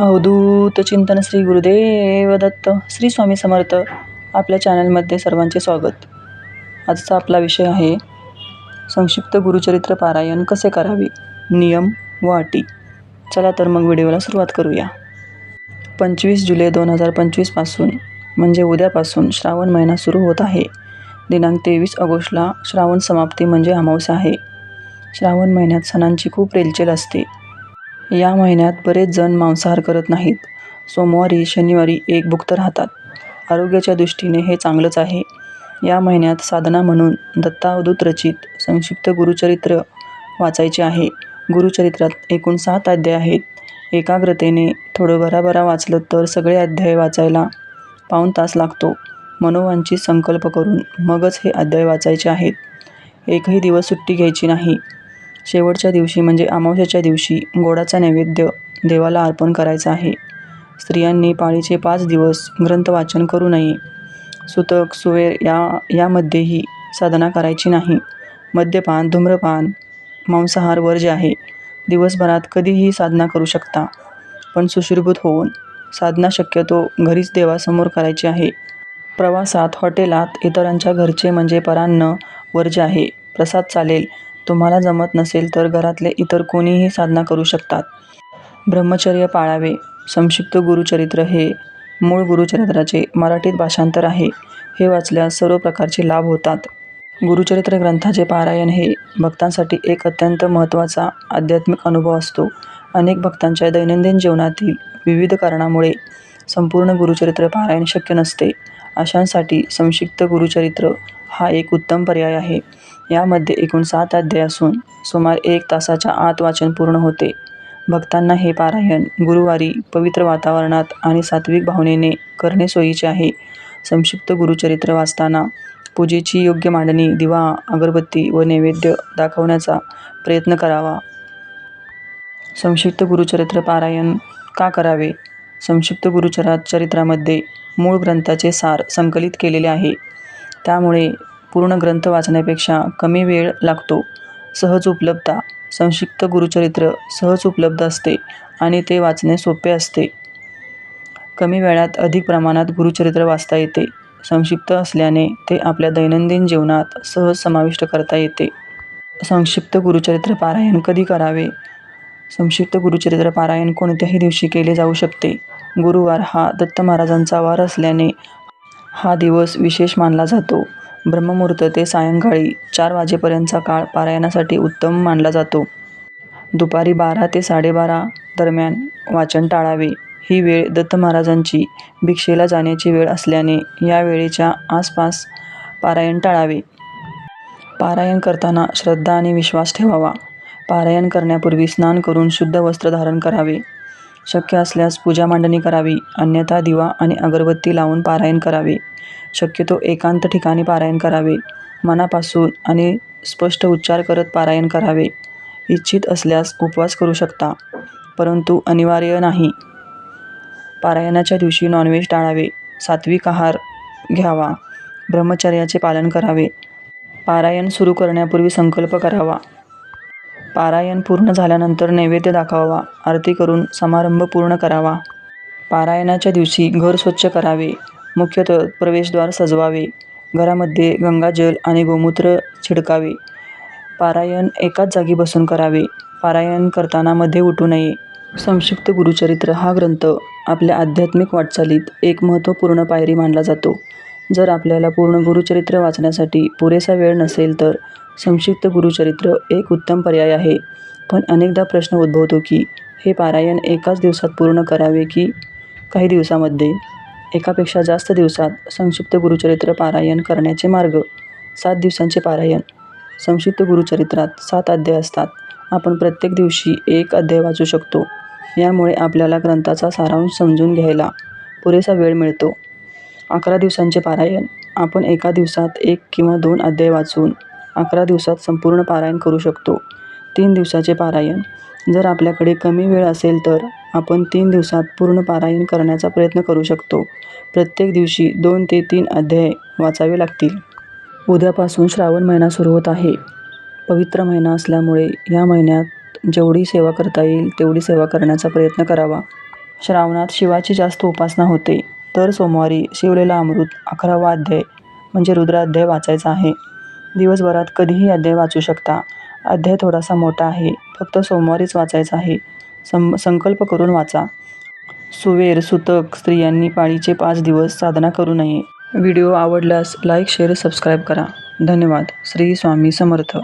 अवधूत चिंतन श्री गुरुदेव दत्त श्री स्वामी समर्थ आपल्या चॅनलमध्ये सर्वांचे स्वागत. आजचा आपला विषय आहे संक्षिप्त गुरुचरित्र पारायण कसे करावे? नियम व अटी चला तर मग व्हिडिओला सुरुवात करूया. पंचवीस जुलै दोन हजार पंचवीसपासून म्हणजे उद्यापासून श्रावण महिना सुरू होत आहे. दिनांक तेवीस ऑगस्टला श्रावण समाप्ती म्हणजे अमावस्या आहे. श्रावण महिन्यात सणांची खूप रेलचेल असते. या महिन्यात बरेच जण मांसाहार करत नाहीत. सोमवारी शनिवारी एक भुक्त राहतात. आरोग्याच्या दृष्टीने हे चांगलंच आहे. या महिन्यात साधना म्हणून दत्तावधूत रचित संक्षिप्त गुरुचरित्र वाचायचे आहे. गुरुचरित्रात एकूण सात अध्याय आहेत. एकाग्रतेने थोडं भराभरा वाचलं तर सगळे अध्याय वाचायला पाऊण तास लागतो. मनोवांची संकल्प करून मगच हे अध्याय वाचायचे आहेत. एकही दिवस सुट्टी घ्यायची नाही. शेवटच्या दिवशी म्हणजे अमावस्याच्या दिवशी गोडाचा नैवेद्य देवाला अर्पण करायचा आहे. स्त्रियांनी पाळीचे पाच दिवस ग्रंथ वाचन करू नये. सुतक सुवेर या यामध्येही साधना करायची नाही. मद्यपान धूम्रपान मांसाहार वर्ज्य आहे दिवसभरात कधीही साधना करू शकता. पण सुश्रीभूत होऊन साधना शक्यतो घरीच देवासमोर करायची आहे. प्रवासात हॉटेलात इतरांच्या घरचे म्हणजे परान्न वर्ज्य आहे प्रसाद चालेल. तुम्हाला जमत नसेल तर घरातले इतर कोणीही साधना करू शकतात. ब्रह्मचर्य पाळावे. संक्षिप्त गुरुचरित्र हे मूळ गुरुचरित्राचे मराठीत भाषांतर आहे. हे वाचल्यास सर्व प्रकारचे लाभ होतात. गुरुचरित्र ग्रंथाचे पारायण हे भक्तांसाठी एक अत्यंत महत्त्वाचा आध्यात्मिक अनुभव असतो. अनेक भक्तांच्या दैनंदिन जीवनातील विविध कारणामुळे संपूर्ण गुरुचरित्र पारायण शक्य नसते. अशांसाठी संक्षिप्त गुरुचरित्र हा एक उत्तम पर्याय आहे. यामध्ये एकूण सात अध्याय असून सुमार एक तासाच्या आत वाचन पूर्ण होते. भक्तांना हे पारायण गुरुवारी पवित्र वातावरणात आणि सात्विक भावनेने करणे सोयीचे आहे. संक्षिप्त गुरुचरित्र वाचताना पूजेची योग्य मांडणी दिवा अगरबत्ती व नैवेद्य दाखवण्याचा प्रयत्न करावा. संक्षिप्त गुरुचरित्र पारायण का करावे? संक्षिप्त गुरुचरा चरित्रामध्ये मूळ ग्रंथाचे सार संकलित केलेले आहे. त्यामुळे पूर्ण ग्रंथ वाचण्यापेक्षा कमी वेळ लागतो. सहज उपलब्धता संक्षिप्त गुरुचरित्र सहज उपलब्ध असते आणि ते वाचणे सोपे असते. कमी वेळात अधिक प्रमाणात गुरुचरित्र वाचता येते. संक्षिप्त असल्याने ते आपल्या दैनंदिन जीवनात सहज समाविष्ट करता येते. संक्षिप्त गुरुचरित्र पारायण कधी करावे? संक्षिप्त गुरुचरित्र पारायण कोणत्याही दिवशी केले जाऊ शकते. गुरुवार हा दत्त महाराजांचा वार असल्याने हा दिवस विशेष मानला जातो. ब्रह्ममुहूर्त ते सायंकाळी चार वाजेपर्यंतचा काळ पारायणासाठी उत्तम मानला जातो. दुपारी बारा ते साडेबारा दरम्यान वाचन टाळावे. ही वेळ दत्त महाराजांची भिक्षेला जाण्याची वेळ असल्याने या वेळेच्या आसपास पारायण टाळावे. पारायण करताना श्रद्धा आणि विश्वास ठेवावा. पारायण करण्यापूर्वी स्नान करून शुद्ध वस्त्र धारण करावे. शक्य असल्यास पूजा मांडणी करावी अन्यथा दिवा आणि अगरबत्ती लावून पारायण करावे. शक्यतो एकांत ठिकाणी पारायण करावे. मनापासून आणि स्पष्ट उच्चार करत पारायण करावे. इच्छित असल्यास उपवास करू शकता परंतु अनिवार्य नाही. पारायणाच्या दिवशी नॉनव्हेज टाळावे. सात्विक आहार घ्यावा. ब्रह्मचर्याचे पालन करावे. पारायण सुरू करण्यापूर्वी संकल्प करावा. पारायण पूर्ण झाल्यानंतर नैवेद्य दाखवावा. आरती करून समारंभ पूर्ण करावा. पारायणाच्या दिवशी घर स्वच्छ करावे. मुख्यतः प्रवेशद्वार सजवावे. घरामध्ये गंगाजल आणि गोमूत्र छिडकावे. पारायण एकाच जागी बसून करावे. पारायण करताना मध्ये उठू नये. संक्षिप्त गुरुचरित्र हा ग्रंथ आपल्या आध्यात्मिक वाटचालीत एक महत्त्वपूर्ण पायरी मानला जातो. जर आपल्याला पूर्ण गुरुचरित्र वाचण्यासाठी पुरेसा वेळ नसेल तर संक्षिप्त गुरुचरित्र एक उत्तम पर्याय आहे. पण अनेकदा प्रश्न उद्भवतो की हे पारायण एकाच दिवसात पूर्ण करावे की काही दिवसामध्ये? एकापेक्षा जास्त दिवसात संक्षिप्त गुरुचरित्र पारायण करण्याचे मार्ग? सात दिवसांचे पारायण. संक्षिप्त गुरुचरित्रात सात अध्याय असतात. आपण प्रत्येक दिवशी एक अध्याय वाचू शकतो. यामुळे आपल्याला ग्रंथाचा सारांश समजून घ्यायला पुरेसा वेळ मिळतो. अकरा दिवसांचे पारायण. आपण एका दिवसात एक किंवा दोन अध्याय वाचून अकरा दिवसात संपूर्ण पारायण करू शकतो. तीन दिवसाचे पारायण. जर आपल्याकडे कमी वेळ असेल तर आपण तीन दिवसात पूर्ण पारायण करण्याचा प्रयत्न करू शकतो. प्रत्येक दिवशी दोन ते तीन अध्याय वाचावे लागतील. उद्यापासून श्रावण महिना सुरू होत आहे. पवित्र महिना असल्यामुळे या महिन्यात जेवढी सेवा करता येईल तेवढी सेवा करण्याचा प्रयत्न करावा. श्रावणात शिवाची जास्त उपासना होते. दर सोमवारी शिवलेला अमृत अकरावा अध्याय म्हणजे रुद्राध्याय वाचायचा आहे. दिवसभरात कधीही अध्याय वाचू शकता. अध्याय थोडासा मोठा आहे. फक्त सोमवारीच वाचायचा आहे. सं संकल्प करून वाचा. सुवेर सुतक स्त्रियांनी पाळीचे पाच दिवस साधना करू नये. व्हिडिओ आवडल्यास लाईक शेअर सबस्क्राईब करा. धन्यवाद. श्री स्वामी समर्थ.